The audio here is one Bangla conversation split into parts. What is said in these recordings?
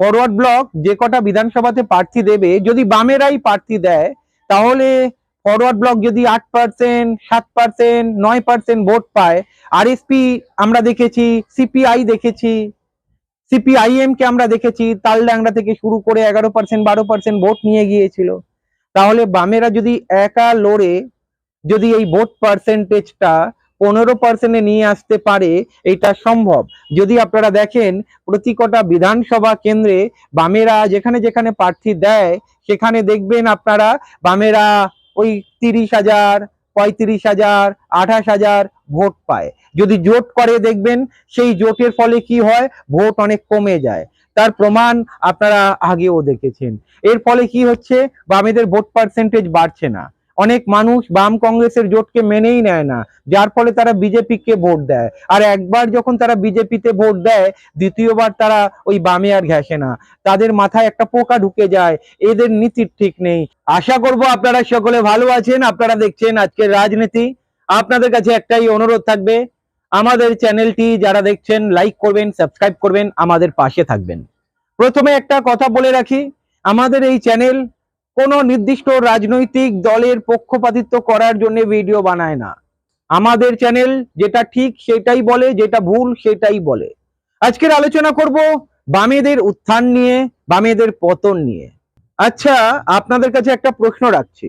ফরওয়ার্ড ব্লক যে কটা বিধানসভাতে প্রার্থী দেবে, যদি বামেরাই প্রার্থী দেয়, তাহলে ফরওয়ার্ড ব্লক যদি আট পার্সেন্ট সাত পার্সেন্ট নয় পার্সেন্ট ভোট পায় আরএসপি আমরা দেখেছি সিপিআই দেখেছি সিপিআইএম কে আমরা দেখেছি তালডাংরা থেকে শুরু করে এগারো পার্সেন্ট বারো পার্সেন্ট ভোট নিয়ে গিয়েছিল। তাহলে বামেরা যদি একা লড়ে, যদি এই ভোট পার্সেন্টেজটা পনেরো পার্সেন্টে নিয়ে আসতে পারে, এটা সম্ভব। যদি আপনারা দেখেন, প্রতি কটা বিধানসভা কেন্দ্রে বামেরা যেখানে যেখানে প্রার্থী দেয়, সেখানে দেখবেন আপনারা বামেরা ওই তিরিশ হাজার, পঁয়ত্রিশ হাজার, আঠাশ হাজার ভোট পায়। যদি জোট করে দেখবেন, সেই জোটের ফলে কি হয়? ভোট অনেক কমে যায়। তার প্রমাণ আপনারা আগেও দেখেছেন। এর ফলে কি হচ্ছে? বামেদের ভোট পার্সেন্টেজ বাড়ছে না। অনেক মানুষ বাম কংগ্রেসের জোটকে মেনেই নেয় না। যার ফলে তারা বিজেপিকে ভোট দেয়। আর একবার যখন তারা বিজেপিতে ভোট দেয়, দ্বিতীয়বার তারা ওই বামে আর ঘেঁষে না। তাদের মাথায় একটা পোকা ঢুকে যায়। এদের নীতির ঠিক নেই। আশা করব আপনারা সকলে ভালো আছেন। আপনারা দেখছেন আজকের রাজনীতি। আপনাদের কাছে একটাই অনুরোধ থাকবে, আমাদের চ্যানেলটি যারা দেখছেন লাইক করবেন সাবস্ক্রাইব করবেন, আমাদের পাশে থাকবেন। প্রথমে একটা কথা বলে রাখি। আমাদের এই চ্যানেল কোনো নির্দিষ্ট রাজনৈতিক দলের পক্ষপাতিত্ব করার জন্য ভিডিও বানায় না। আমাদের চ্যানেল যেটা ঠিক সেটাই বলে, যেটা ভুল সেটাই বলে। আজকের আলোচনা করব বামেদের উত্থান নিয়ে, বামেদের পতন নিয়ে। আচ্ছা আপনাদের কাছে একটা প্রশ্ন রাখছি।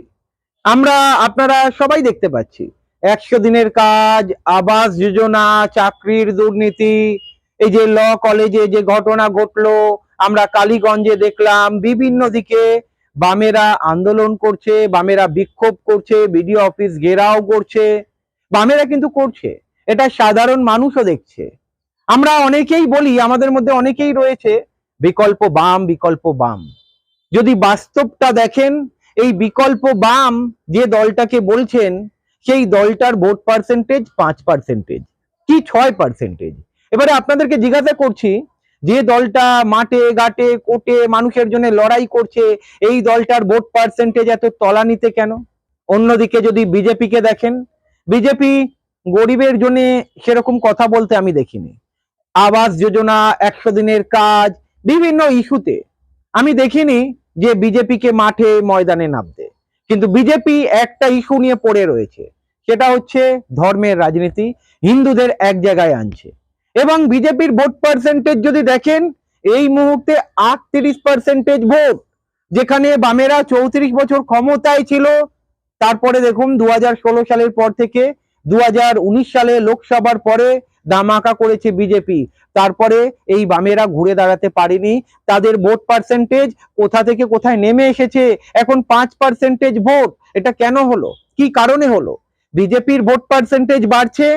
আমরা, আপনারা সবাই দেখতে পাচ্ছি। একশো দিনের কাজ, আবাস যোজনা, চাকরির দুর্নীতি, এই যে ল কলেজে যে ঘটনা ঘটলো, আমরা কালীগঞ্জে দেখলাম, বিভিন্ন দিকে বামেরা আন্দোলন করছে, বামেরা বিক্ষোভ করছে বিডিও অফিস ঘেরাও করছে, বামেরা কিন্তু করছে। এটা সাধারণ মানুষও দেখছে। আমরা অনেকেই বলি, আমাদের মধ্যে অনেকেই রয়েছে, বিকল্প বাম বিকল্প বাম। যদি বাস্তবটা দেখেন, এই বিকল্প বাম যে দলটাকে বলছেন, সেই দলটার ভোট পার্সেন্টেজ পাঁচ পার্সেন্টেজ কি ছয় পার্সেন্টেজ এবারে আপনাদেরকে জিজ্ঞাসা করছি যে দলটা মাঠে, ঘাটে কোটে মানুষের জন্য লড়াই করছে, এই দলটার ভোট পার্সেন্টেজ এত তলানিতে কেন? অন্যদিকে যদি বিজেপিকে দেখেন, বিজেপি গরিবের জন্য সেরকম কথা বলতে আমি দেখিনি। আবাস যোজনা, একশো দিনের কাজ, বিভিন্ন ইস্যুতে। আমি দেখিনি যে বিজেপিকে মাঠে ময়দানে নামতে। কিন্তু বিজেপি একটা ইস্যু নিয়ে পড়ে রয়েছে। সেটা হচ্ছে ধর্মের রাজনীতি। হিন্দুদের এক জায়গায় আনছে। এবং বিজেপির ভোট পার্সেন্টেজ যদি দেখেন, এই মুহূর্তে আটত্রিশ পার্সেন্টেজ ভোট যেখানে বামেরা চৌত্রিশ বছর ক্ষমতায় ছিল। তারপরে দেখুন দু হাজার ষোলো সালের পর থেকে দু হাজার উনিশ সালে লোকসভার পরে দামাকা করেছে বিজেপি। তারপরে এই বামেরা ঘুরে দাঁড়াতে পারেনি। তাদের ভোট পার্সেন্টেজ কোথা থেকে কোথায় নেমে এসেছে? এখন পাঁচ পার্সেন্টেজ ভোট এটা কেন হলো? কি কারণে হলো? বিজেপির ভোট পার্সেন্টেজ বাড়ছে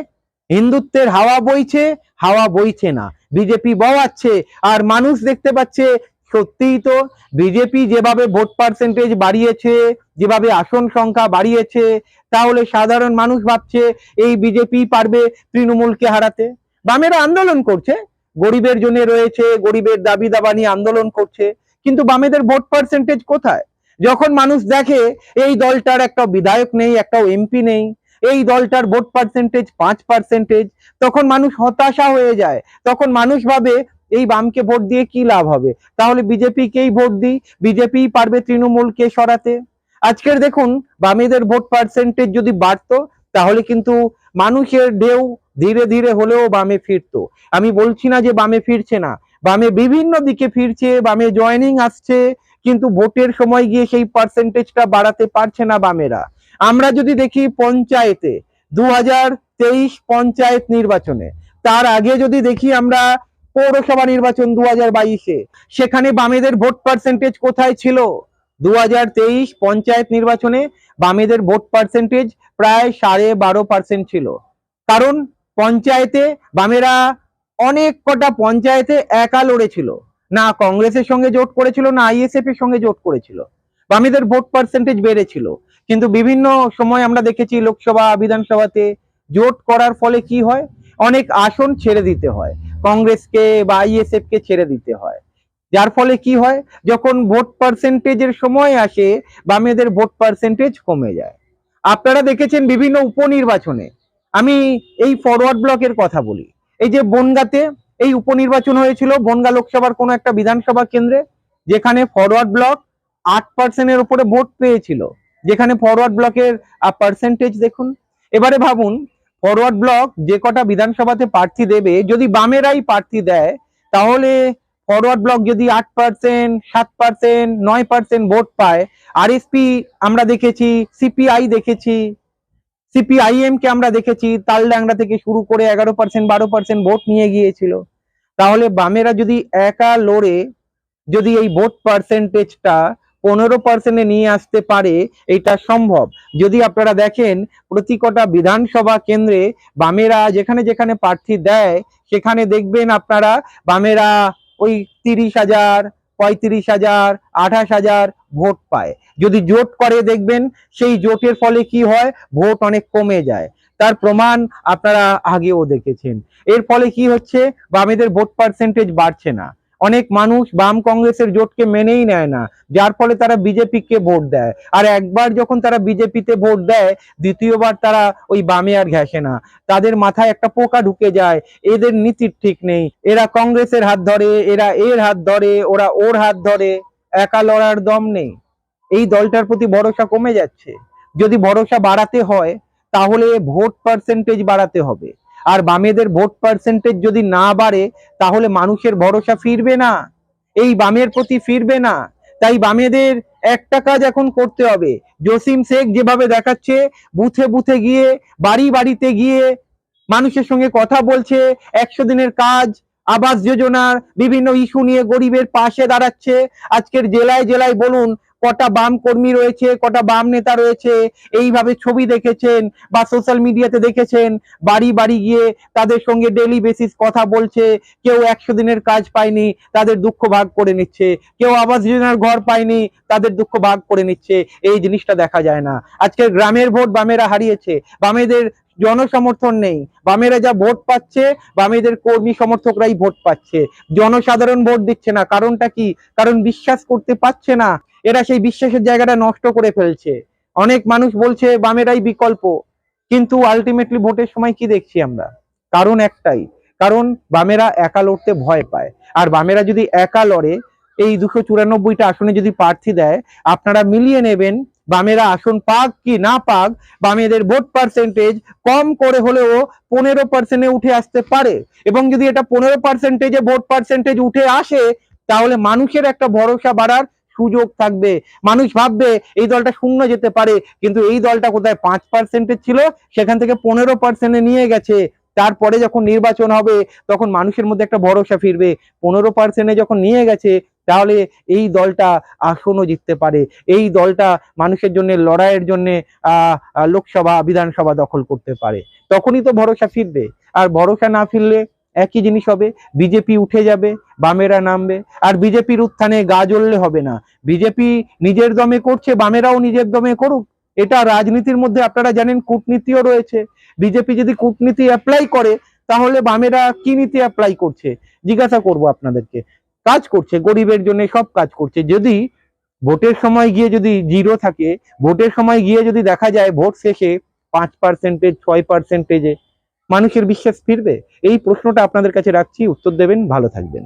হিন্দুত্বের হাওয়া বইছে হাওয়া বইছে না। বিজেপি বওয়াচ্ছে, আর মানুষ দেখতে পাচ্ছে, সত্যিই তো বিজেপি যেভাবে ভোট পার্সেন্টেজ বাড়িয়েছে, যেভাবে আসন সংখ্যা বাড়িয়েছে, তাহলে সাধারণ মানুষ ভাবছে, এই বিজেপি পারবে তৃণমূলকে হারাতে? বামেরা আন্দোলন করছে, গরিবের জন্য রয়েছে, গরিবের দাবি দাবা নিয়ে আন্দোলন করছে, কিন্তু বামেদের ভোট পার্সেন্টেজ কোথায়? যখন মানুষ দেখে, এই দলটার একটা বিধায়ক নেই, একটা এমপি নেই এই দলটার ভোট পার্সেন্টেজ পাঁচ পার্সেন্টেজ তখন মানুষ হতাশা হয়ে যায়। তখন মানুষ ভাবে, এই বামকে ভোট দিয়ে কি লাভ হবে? তাহলে বিজেপিকেই ভোট দিই বিজেপি পারবে তৃণমূলকে সরাতে। আজকের দেখুন, বামেদের ভোট পার্সেন্টেজ যদি বাড়তো, তাহলে কিন্তু মানুষের ঢেউ ধীরে ধীরে হলেও বামে ফিরতো। আমি বলছি না যে বামে ফিরছে না। বামে বিভিন্ন দিকে ফিরছে, বামে জয়েনিং আসছে, কিন্তু ভোটের সময় গিয়ে সেই পার্সেন্টেজটা বাড়াতে পারছে না বামেরা। আমরা যদি দেখি পঞ্চায়েতে দু পঞ্চায়েত নির্বাচনে, তার আগে যদি দেখি আমরা পৌরসভা নির্বাচন দু হাজার বাইশে, সেখানে বামেদের ভোট পার্সেন্টেজ কোথায় ছিল? দু পঞ্চায়েত নির্বাচনে বামেদের ভোট পার্সেন্টেজ প্রায় সাড়ে বারো পার্সেন্ট ছিল। কারণ পঞ্চায়েতে বামেরা অনেক কটা পঞ্চায়েতে একা লড়েছিল। না কংগ্রেসের সঙ্গে জোট করেছিল, না আইএসএফ এর সঙ্গে জোট করেছিল। বামেদের ভোট পার্সেন্টেজ বেড়েছিল। কিন্তু বিভিন্ন সময় আমরা দেখেছি লোকসভা, বিধানসভাতে জোট করার ফলে কি হয়? অনেক আসন ছেড়ে দিতে হয়। কংগ্রেসকে বা আইএসএফ কে ছেড়ে দিতে হয়। যার ফলে কি হয়? যখন ভোট পার্সেন্টেজের সময় আসে, বামেদের ভোট পার্সেন্টেজ কমে যায়। আপনারা দেখেছেন বিভিন্ন উপনির্বাচনে। আমি এই ফরওয়ার্ড ব্লকের কথা বলি। এই যে বনগাতে এই উপনির্বাচন হয়েছিল, বনগা লোকসভার কোনো একটা বিধানসভা কেন্দ্রে, যেখানে ফরওয়ার্ড ব্লক আট পার্সেন্টের উপরে ভোট পেয়েছিল। যেখানে ফরওয়ার্ড ব্লকের পার্সেন্টেজ দেখুন। এবারে ভাবুন ফরওয়ার্ড ব্লক যে কটা বিধানসভাতে প্রার্থী দেবে, যদি বামেরাই প্রার্থী দেয়, তাহলে ফরওয়ার্ড ব্লক যদি আট পার্সেন্ট সাত পার্সেন্ট নয় পার্সেন্ট ভোট পায়, আরএসপি আমরা দেখেছি, সিপিআই দেখেছি সিপিআইএম কে আমরা দেখেছি তালডাংরা থেকে শুরু করে এগারো পার্সেন্ট বারো পার্সেন্ট ভোট নিয়ে গিয়েছিল। তাহলে বামেরা যদি একা লড়ে, যদি এই ভোট পার্সেন্টেজটা পনেরো পার্সেন্টে নিয়ে আসতে পারে, এটা সম্ভব। যদি আপনারা দেখেন, প্রতি কটা বিধানসভা কেন্দ্রে বামেরা যেখানে যেখানে প্রার্থী দেয়, সেখানে দেখবেন আপনারা বামেরা ওই তিরিশ হাজার, পঁয়ত্রিশ হাজার, আঠাশ হাজার ভোট পায়। যদি জোট করে দেখবেন, সেই জোটের ফলে কি হয়? ভোট অনেক কমে যায়। তার প্রমাণ আপনারা আগেও দেখেছেন। এর ফলে কি হচ্ছে? বামেদের ভোট পার্সেন্টেজ বাড়ছে না। অনেক মানুষ বাম কংগ্রেসের জোটকে মেনেই নেয় না। যার ফলে তারা বিজেপিকে ভোট দেয়। আর একবার যখন তারা বিজেপিতে ভোট দেয়, দ্বিতীয়বার তারা ওই বামে আর ঘেঁষে না। তাদের মাথায় একটা পোকা ঢুকে যায়। এদের নীতির ঠিক নেই। এরা কংগ্রেসের হাত ধরে, এরা এর হাত ধরে, ওরা ওর হাত ধরে। একা লড়ার দম নেই। এই দলটার প্রতি ভরসা কমে যাচ্ছে। যদি ভরসা বাড়াতে হয়, তাহলে ভোট পার্সেন্টেজ বাড়াতে হবে। আর বামেদের ভোট পার্সেন্টেজ যদি না বাড়ে, তাহলে মানুষের ভরসা ফিরবে না। এই বামের প্রতি ফিরবে না। তাই বামেদের একটা কাজ এখন করতে হবে। জসিম শেখ যেভাবে দেখাচ্ছে, বুথে বুথে গিয়ে, বাড়ি বাড়িতে গিয়ে মানুষের সঙ্গে কথা বলছে, একশো দিনের কাজ, আবাস যোজনার বিভিন্ন ইস্যু নিয়ে গরিবের পাশে দাঁড়াচ্ছে। আজকের জেলায় জেলায় বলুন কটা বাম কর্মী রয়েছে, কটা বাম নেতা রয়েছে, এইভাবে ছবি দেখেছেন বা সোশ্যাল মিডিয়াতে দেখেছেন, বাড়ি বাড়ি গিয়ে তাদের সঙ্গে ডেলি বেসিস কথা বলছে, কেউ একশো দিনের কাজ পায়নি, তাদের দুঃখ ভাগ করে নিচ্ছে, কেউ আবাস যোজনার ঘর পায়নি, তাদের দুঃখ ভাগ করে নিচ্ছে, এই জিনিসটা দেখা যায় না। আজকে গ্রামের ভোট বামেরা হারিয়েছে, বামেদের জনসমর্থন নেই। বামেরা যা ভোট পাচ্ছে, বামেদের কর্মী সমর্থকরাই ভোট পাচ্ছে। জনসাধারণ ভোট দিচ্ছে না। কারণটা কি? কারণ বিশ্বাস করতে পারছে না। এরা সেই বিশ্বাসের জায়গাটা নষ্ট করে ফেলছে। অনেক মানুষ বলছে, বামেরাই বিকল্প। কিন্তু আলটিমেটলি ভোটের সময় কি দেখছি আমরা? কারণ একটাই। কারণ বামেরা একা লড়তে ভয় পায়। আর বামেরা যদি একা লড়ে, এই দুশো চুরানব্বইটা আসনে যদি প্রার্থী দেয়, আপনারা মিলিয়ে নেবেন বামেরা আসন পাক কি না পাক, বামেদের ভোট পার্সেন্টেজ কম করে হলেও পনেরো পার্সেন্টে উঠে আসতে পারে। এবং যদি এটা পনেরো পার্সেন্টেজে ভোট পার্সেন্টেজ উঠে আসে, তাহলে মানুষের একটা ভরসা বাড়ার সুযোগ থাকবে। মানুষ ভাববে, এই দলটা শূন্য যেতে পারে, কিন্তু এই দলটা কোথায় পাঁচ পার্সেন্টের ছিল, সেখান থেকে পনেরো পার্সেন্টে নিয়ে গেছে। তারপরে যখন নির্বাচন হবে, তখন মানুষের মধ্যে একটা ভরসা ফিরবে। পনেরো পার্সেন্টে যখন নিয়ে গেছে তাহলে এই দলটা আসনও জিততে পারে। এই দলটা মানুষের জন্য, লড়াইয়ের জন্য লোকসভা, বিধানসভা দখল করতে পারে। তখনই তো ভরসা ফিরবে। আর ভরসা না ফিরলে একই জিনিস হবে, বিজেপি উঠে যাবে, বামেরা নামবে। আর বিজেপির উত্থানে গা জ্বললে হবে না। বিজেপি নিজের দমে করছে, বামেরাও নিজের দমে করুক। এটা রাজনীতির মধ্যে আপনারা জানেন কূটনীতিও রয়েছে। বিজেপি যদি কূটনীতি অ্যাপ্লাই করে, তাহলে বামেরা কি নীতি অ্যাপ্লাই করছে? জিজ্ঞাসা করব আপনাদেরকে। কাজ করছে, গরিবের জন্য সব কাজ করছে। যদি ভোটের সময় গিয়ে যদি জিরো থাকে, ভোটের সময় গিয়ে যদি দেখা যায় ভোট শেষে পাঁচ পার্সেন্টেজ ছয় পার্সেন্টেজে মানুষের বিশ্বাস ফিরবে? এই প্রশ্নটা আপনাদের কাছে রাখছি, উত্তর দেবেন, ভালো থাকবেন।